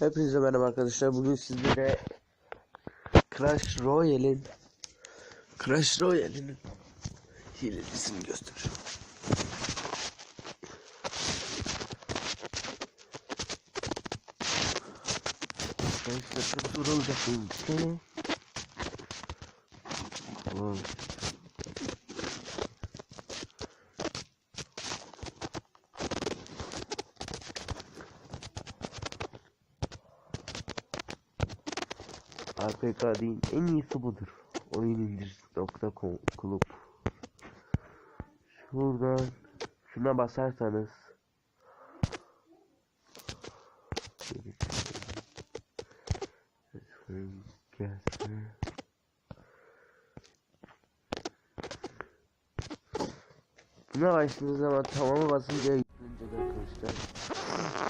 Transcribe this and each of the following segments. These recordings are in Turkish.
Hepinize merhaba arkadaşlar. Bugün sizlere Clash Royale'in Clash Royale'in hilecisini göstereceğim. Arkadaşlar çok zor olacak. Tamam. APK değil en iyisi budur. Oyun indir.com kulüp. Şuradan şuna basarsanız. Buna başladığınız zaman tamamı basınca yüklenecek arkadaşlar.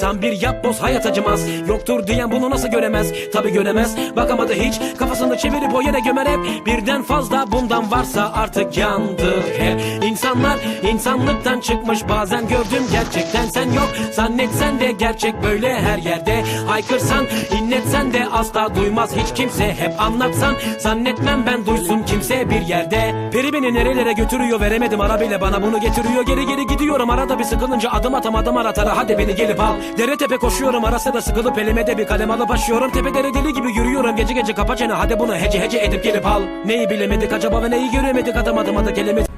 Tam bir yapboz hayat acımaz. Yoktur diyen bunu nasıl göremez? Tabi göremez. Bakamadı hiç. Kafasını çevirip o yere gömer hep. Birden fazla bundan varsa artık yandı hep. İnsanlar insanlıktan çıkmış. Bazen gördüm gerçekten sen yok. Zannetsen de gerçek böyle her yerde. Haykırsan inletsen de asla duymaz. Hiç kimse Hep anlatsan. Zannetmem ben duysun kimse bir yerde. Peri beni nerelere götürüyor veremedim. Ara bile bana bunu getiriyor. Geri geri gidiyorum. Arada bir sıkılınca adım atamadım aratara. Hadi beni gelip al Dere tepe koşuyorum arası da sıkılıp elime de bir kalem alıp başlıyorum Tepe dere deli gibi yürüyorum gece gece kapa çene. Hadi bunu hece hece edip gelip al. Neyi bilemedik acaba ve neyi göremedik? Adım adım adı kelime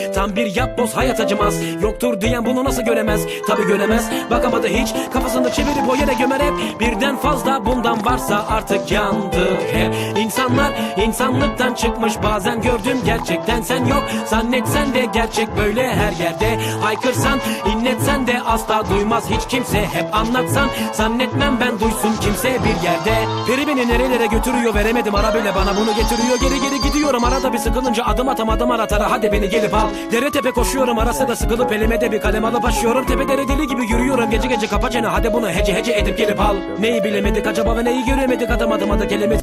Tam bir yapboz hayat acımaz. Yoktur diyen bunu nasıl göremez? Tabi göremez. Bakamadı hiç. Kafasını çevirip o yere gömer hep. Birden fazla bundan varsa artık yandı hep İnsanlar insanlıktan çıkmış. Bazen gördüm gerçekten sen yok. Zannetsen de gerçek böyle her yerde. Haykırsan inletsen de asla duymaz. Hiç kimse Hep anlatsan. Zannetmem ben duysun kimse bir yerde. Peri beni nerelere götürüyor veremedim. Ara bile bana bunu getiriyor. Geri geri gidiyorum. Arada bir sıkılınca adım atamadım aratara. Hadi beni gelip al Dere tepe koşuyorum arası da sıkılıp elime de bir kalem alıp başlıyorum Tepe dere deli gibi yürüyorum gece gece kapa çene. Hadi bunu hece hece edip gelip al. Neyi bilemedik acaba ve neyi göremedik? Adım adım adı kelime.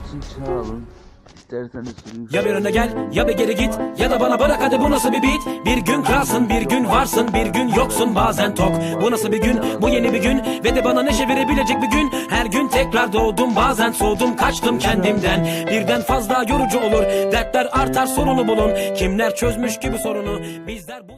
Ya bir öne gel ya bir geri git Ya da bana bırak hadi bu nasıl bir beat? Bir gün kralsın bir gün varsın bir gün yoksun bazen tok. Bu nasıl bir gün bu yeni bir gün? Ve de bana neşe verebilecek bir gün? Her gün tekrar doğdum bazen soğudum kaçtım kendimden. Birden fazla yorucu olur Dertler artar sorunu bulun. Kimler çözmüş ki bu sorunu? Bizler bu